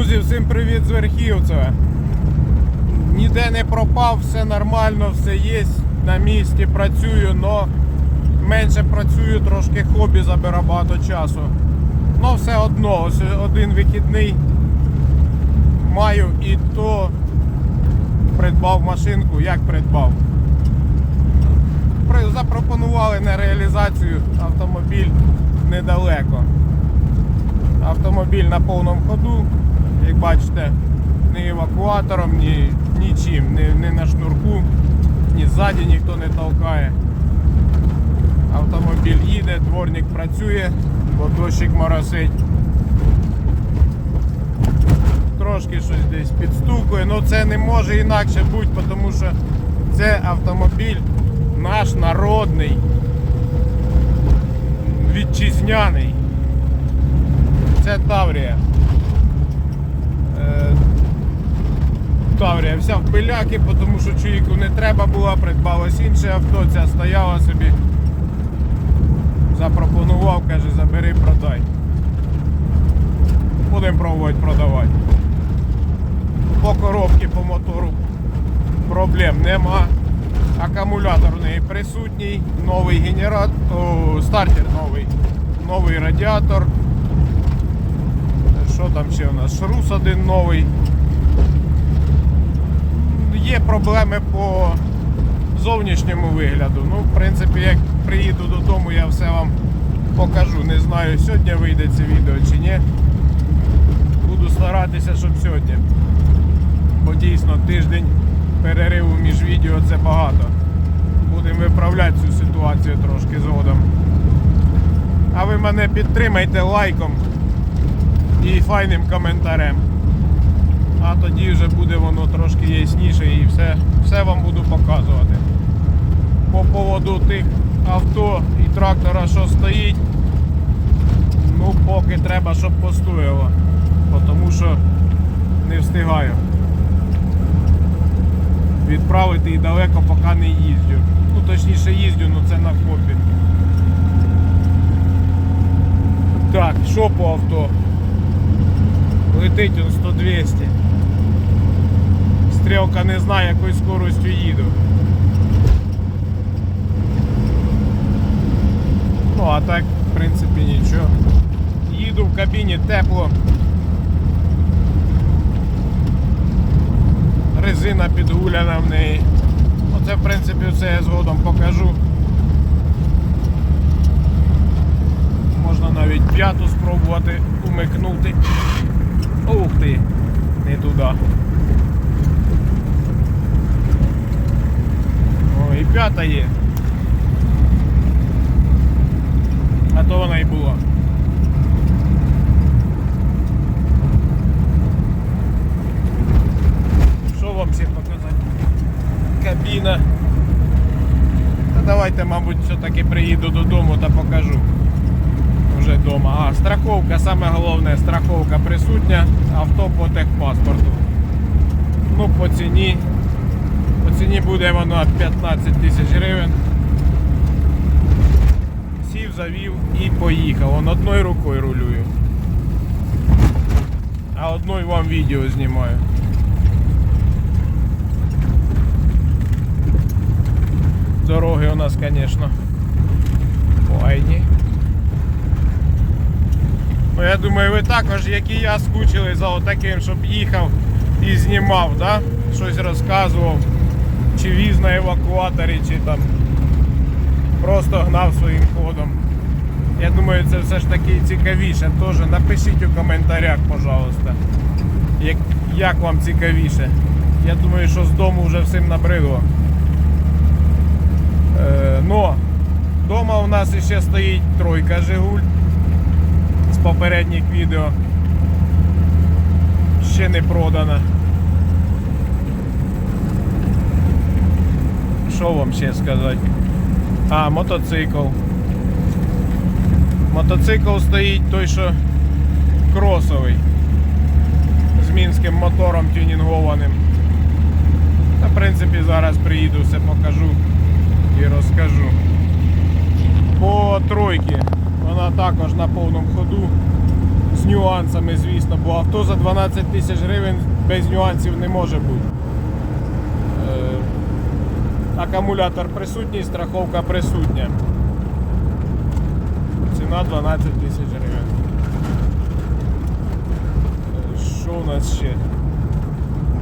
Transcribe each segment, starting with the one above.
Друзі, всім привіт з Верхівцева. Ніде не пропав, все нормально, все є. На місці працюю, но менше працюю, трошки хобі забира багато часу. Но все одно, ось один вихідний маю і то придбав машинку. Як придбав? Запропонували на реалізацію автомобіль недалеко. Автомобіль на повному ходу, як бачите, ні евакуатором, ні нічим, ні, ні на шнурку, ні ззаді ніхто не толкає. Автомобіль їде, дворник працює, бо дощик моросить. Трошки щось десь підстукує, але це не може інакше бути, тому що це автомобіль наш народний, вітчизняний. Це Таврія. Е, Вся в пиляки, тому що чоловіку не треба було, придбалось інше авто, ця стояла собі. Запропонував, каже, забери, продай. Будемо пробувати продавати. По коробці, по мотору проблем нема. Акумулятор у неї присутній, новий генератор, стартер новий, новий радіатор. Що там ще у нас? Шрус один новий. Є проблеми по зовнішньому вигляду. Ну, в принципі, як приїду додому, я все вам покажу. Не знаю, сьогодні вийде це відео чи ні. Буду старатися, щоб сьогодні. Бо дійсно тиждень перериву між відео це багато. Будемо виправляти цю ситуацію трошки згодом. А ви мене підтримайте лайком і файним коментарем. А тоді вже буде воно трошки ясніше і все, все вам буду показувати. По поводу тих авто і трактора, що стоїть, ну поки треба, щоб постояло. Тому що не встигаю. Відправити і далеко поки не їздю. Ну точніше їздю, але це на хобі. Так, що по авто? Летить он 100-200. Стрілка не знає, якою скоростю їду. Ну, а так, в принципі, нічого. Їду в кабіні тепло. Резина підгуляна в неї. Оце, в принципі, все я згодом покажу. Можна навіть п'яту спробувати умикнути. Ух ти, не туди. О, і п'ята є. А то вона і була. Що вам всім показати? Кабіна. Та давайте, мабуть, все-таки приїду додому та покажу вже вдома. А, страховка, саме головне, страховка присутня, авто по техпаспорту. Ну, по ціні. Ціні буде воно 15 тисяч гривень. Сів, завів і поїхав. Он одною рукою рулюю. А одною вам відео знімаю. Дороги у нас, звісно, файні. Ну, я думаю, ви також, як і я, скучили за отаким, щоб їхав і знімав, да? щось розказував, чи віз на евакуаторі, чи там просто гнав своїм ходом. Я думаю, це все ж таки цікавіше. Теж напишіть у коментарях, пожалуйста, як, як вам цікавіше. Я думаю, що з дому вже всім набридло. Е, но вдома у нас ще стоїть тройка Жигуль з попередніх відео. Ще не продана. Що вам ще сказати? А, мотоцикл. Мотоцикл стоїть той, що кросовий. З мінським мотором тюнінгованим. Та, в принципі, зараз приїду, все покажу і розкажу. По тройки. Вона також на повному ходу. З нюансами, звісно, бо авто за 12 тисяч гривень без нюансів не може бути. Акумулятор присутній, страховка присутня. Ціна 12 тисяч гривень. Що у нас ще?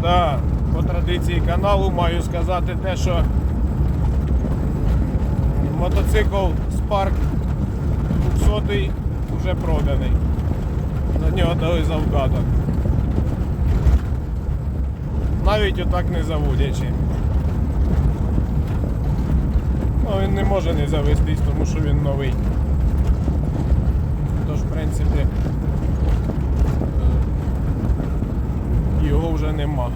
Да, по традиції каналу маю сказати те, що мотоцикл Spark 200 вже проданий. За нього дали завдаток. Навіть отак не заводячи. Ну, він не може не завестись, тому що він новий. Тож, в принципі, е, його вже нема.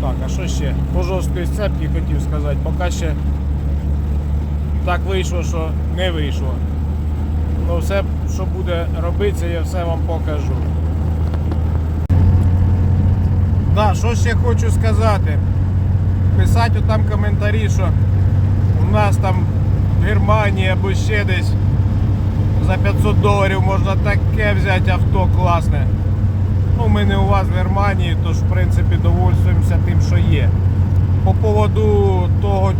Так, а що ще? По жорсткої сцепки хотів сказати, поки ще так вийшло, що не вийшло. Ну все, що буде робитися, я все вам покажу. Да, що ще хочу сказати. Писати там коментарі, що у нас там в Германії або ще десь за 500 доларів можна таке взяти авто класне. Ну, ми не у вас в Германії, тож в принципі довольствуємося тим, що є. По поводу того,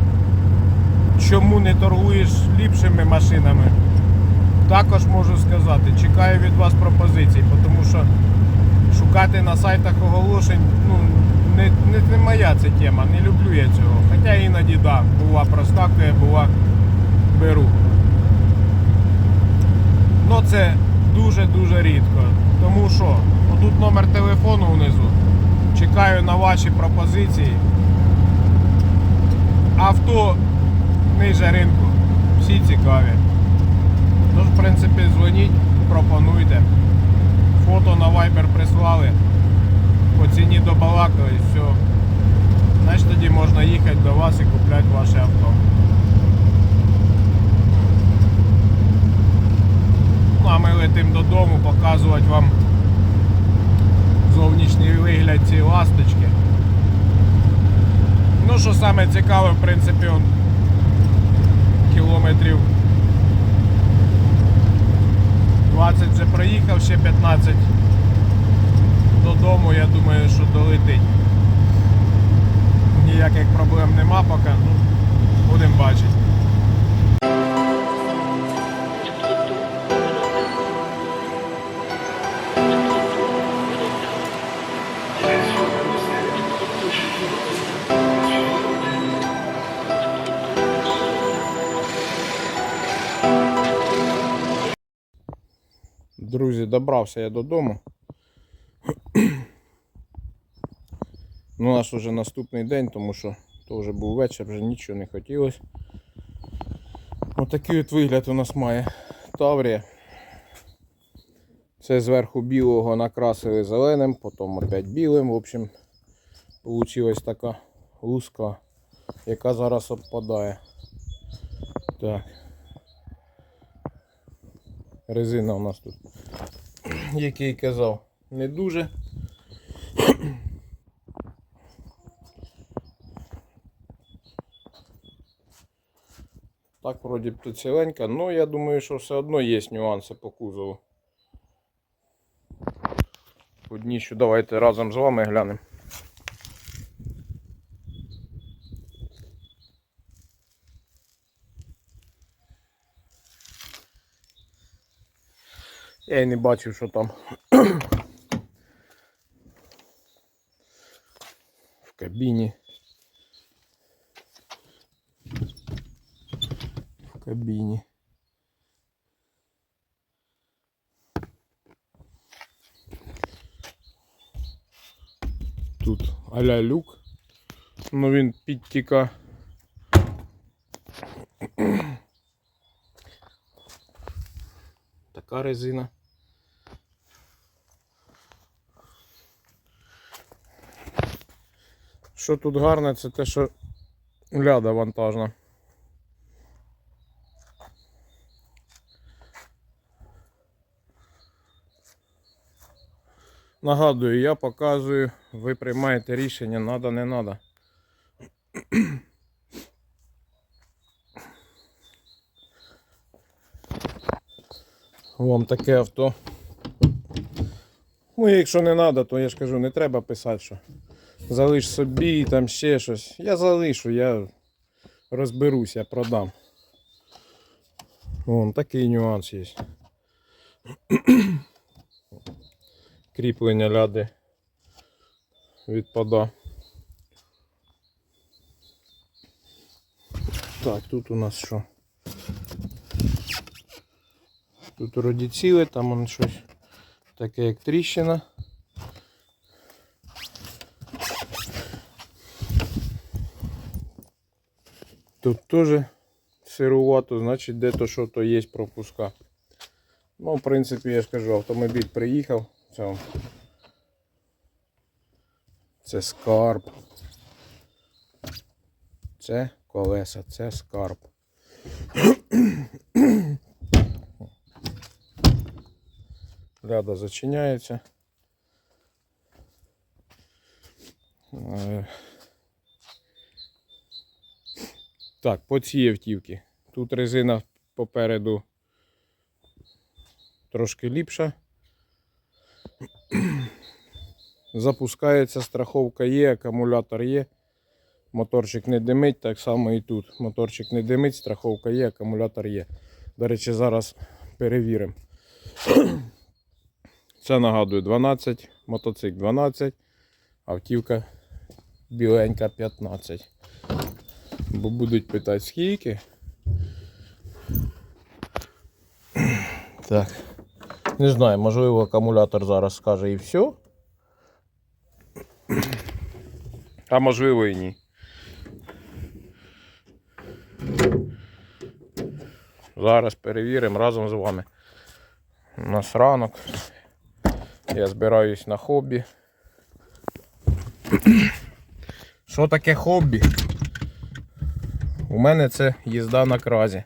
чому не торгуєш ліпшими машинами, також можу сказати, чекаю від вас пропозицій, тому що шукати на сайтах оголошень ну, не, не, не моя ця тема, не люблю я цього. Іноді да, бува проскакує, бува беру. Ну це дуже-дуже рідко. Тому що тут номер телефону внизу. Чекаю на ваші пропозиції. Авто ниже ринку. Всі цікаві. Тож, в принципі, дзвоніть, пропонуйте. Фото на Viber прислали. По ціні добалакали, все. Значить тоді можна їхати до вас і купляти ваше авто. Ну а ми летимо додому показувати вам зовнішній вигляд цієї ласточки. Ну, що саме цікаве, в принципі, он кілометрів 20 вже проїхав, ще 15 додому, я думаю, що долетить. Ніяких проблем нема поки, ну, будемо бачити. Друзі, добрався я додому. Ну, у нас вже наступний день, тому що то вже був вечір, вже нічого не хотілося. Отакий от вигляд у нас має Таврія. Це зверху білого накрасили зеленим, потім опять білим. В общем, вийшла така луска, яка зараз обпадає. Так. Резина у нас тут, як я й казав, не дуже. Так, вроді б тут ціленька, але я думаю, що все одно є нюанси по кузову. По дніщу давайте разом з вами глянемо. Я й не бачив, що там в кабіні. Кабіні. Тут аля люк. Ну він підтіка. Така резина. Що тут гарне, це те, що ляда вантажна. Нагадую, я показую, ви приймаєте рішення, надо, не надо. Вам таке авто Ну, якщо не треба, то я ж кажу, не треба писати, що залиш собі, там ще щось. Я залишу, я розберусь, я продам. Вон такий нюанс є. Кріплення ляди відпада. Так, тут у нас що? Тут вроді ціле, там он щось таке як тріщина. Тут теж сирувато, значить де то що то є пропуска. Ну, в принципі, я ж кажу, автомобіль приїхав. Це, це скарб. Це колеса, це скарб. Ляда зачиняється. Е, Так, по цій автівці. Тут резина попереду трошки ліпша. Запускається, страховка є, акумулятор є. Моторчик не димить, так само і тут. Моторчик не димить, страховка є, акумулятор є. До речі, зараз перевіримо. Це нагадую 12, мотоцикл 12, автівка біленька 15. Бо будуть питати скільки. Так. Не знаю, можливо, акумулятор зараз скаже і все. А можливо і ні. Зараз перевіримо разом з вами. У нас ранок. Я збираюсь на хобі. Що таке хобі? У мене це їзда на кразі.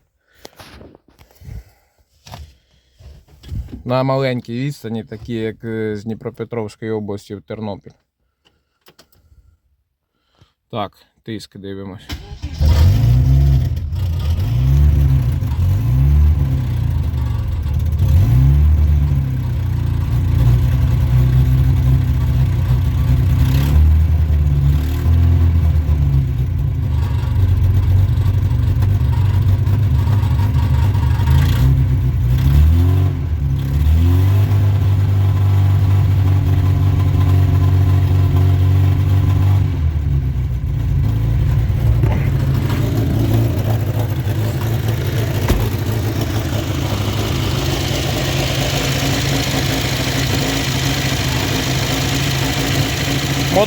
На маленькій відстані, такі як е, з Дніпропетровської області в Тернопіль. Так, тиск дивимось.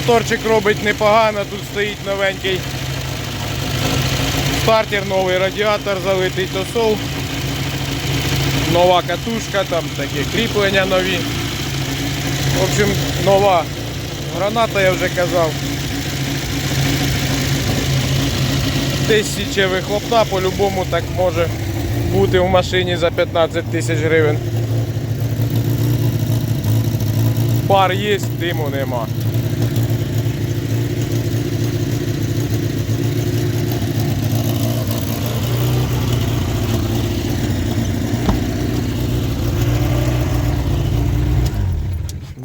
Моторчик робить непогано, тут стоїть новенький стартер, новий радіатор, залитий тосол, нова катушка, там такі кріплення нові. В общем, нова граната, я вже казав. Десь січе вихлопна, по-любому так може бути в машині за 15 тисяч гривень. Пар є, диму нема.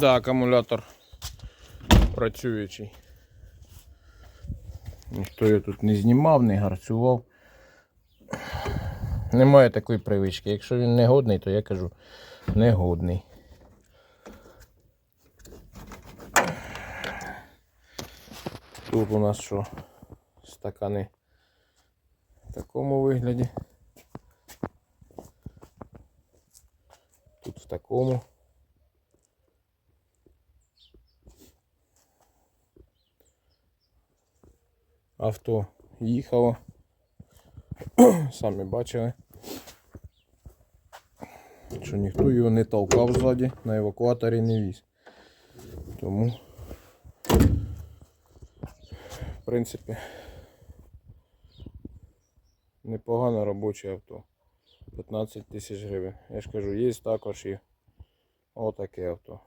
Да, акумулятор працюючий. Ніхто його тут не знімав, не гарцював. Немає такої привички. Якщо він не годний, то я кажу негодний. Тут у нас що? Стакани в такому вигляді. Тут в такому. Авто їхало. Самі бачили. Що ніхто його не толкав ззаді, на евакуаторі не віз. Тому, в принципі, непогане робоче авто. 15 тисяч гривень. Я ж кажу, є також і отаке авто.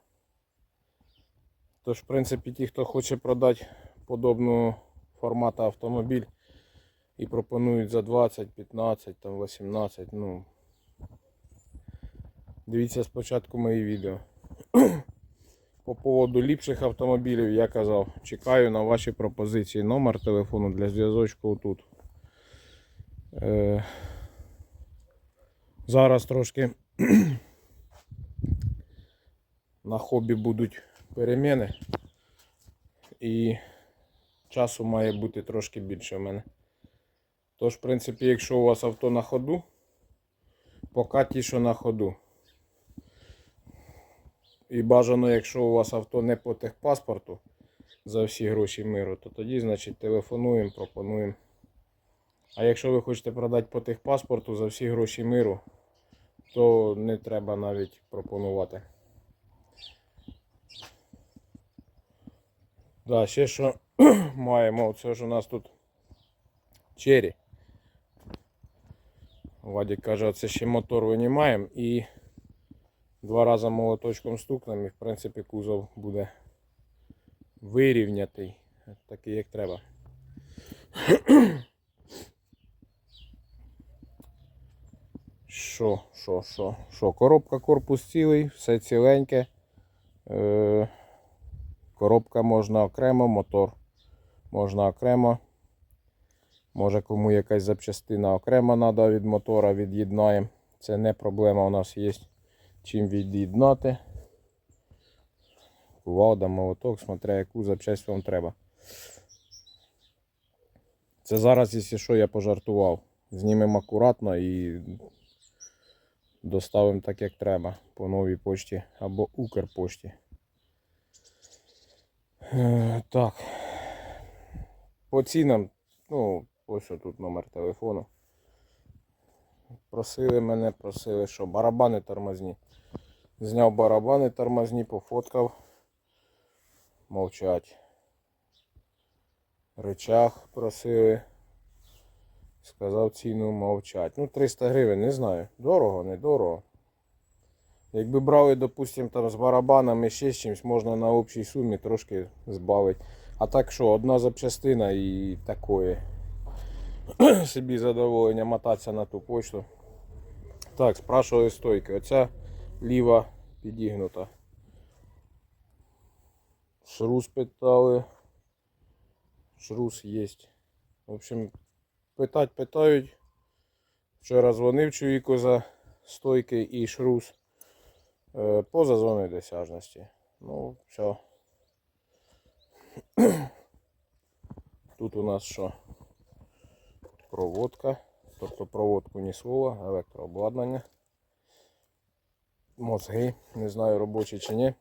Тож, в принципі, ті, хто хоче продати подобного формату автомобіль і пропонують за 20, 15, там 18, ну. Дивіться спочатку мої відео. по поводу ліпших автомобілів я казав, чекаю на ваші пропозиції. Номер телефону для зв'язочку тут. Е, зараз трошки на хобі будуть переміни. І часу має бути трошки більше в мене. Тож, в принципі, якщо у вас авто на ходу, поки ті, що на ходу. І бажано, якщо у вас авто не по техпаспорту за всі гроші миру, то тоді, значить, телефонуємо, пропонуємо. А якщо ви хочете продати по техпаспорту за всі гроші миру, то не треба навіть пропонувати. Да, ще що маємо, це ж у нас тут чері. Вадик каже, це ще мотор винімаємо і два рази молоточком стукнемо і в принципі кузов буде вирівнятий, такий як треба. Що, що, що, що? Коробка корпус цілий, все ціленьке. Е, коробка можна окремо, мотор можна окремо. Може кому якась запчастина окремо треба від мотора, від'єднаємо. Це не проблема, у нас є чим від'єднати. Кувалда, молоток, смотря яку запчасть вам треба. Це зараз, якщо що, я пожартував. Знімемо акуратно і доставимо так, як треба по новій пошті або Укрпошті. Е, Так. По цінам, ну, ось тут номер телефону. Просили мене, просили, що барабани тормозні. Зняв барабани тормозні, пофоткав. Мовчать. Речах просили. Сказав ціну мовчать. Ну, 300 гривень, не знаю. Дорого, недорого. Якби брали, допустим, там з барабанами ще з чимось, можна на общій сумі трошки збавити. А так що, одна запчастина і такое. Собі задоволення мотатися на ту почту. Так, спрашивали стойки. Оця ліва підігнута. Шрус питали. Шрус є. В общем, питать питають. Вчора дзвонив чоловіку за стойки і шрус. Е, Поза зоною досяжності. Ну, все. Тут у нас що? Проводка. Тобто проводку ні слова, електрообладнання. Мозги. Не знаю робочі чи ні.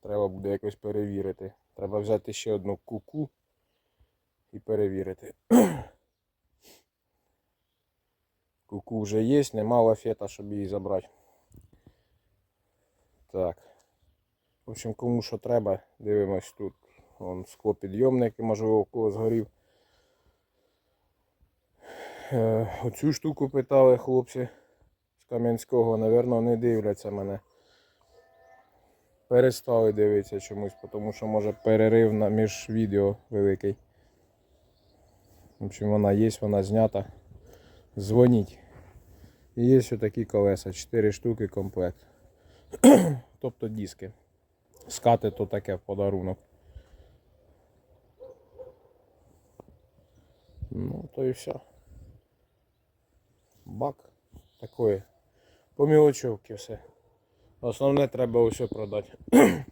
Треба буде якось перевірити. Треба взяти ще одну куку і перевірити. Куку вже є, нема лафета, щоб її забрати. Так. В общем, кому що треба, дивимось тут. Вон склопідйомник, можливо, у кого згорів. Е, оцю штуку питали хлопці з Кам'янського, напевно, не дивляться мене. Перестали дивитися чомусь, тому що може перерив на між відео великий. В общем, вона є, вона знята. Дзвоніть. І є ось такі колеса, 4 штуки комплект. тобто диски. Скати то таке в подарунок. Ну, то і все. Бак такої. По мілочовки все. Основне треба усе продати.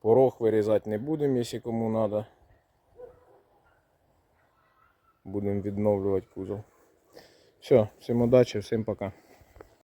Порог вирізати не будемо, якщо кому треба. Будемо відновлювати кузов. Все, всім удачі, всім пока.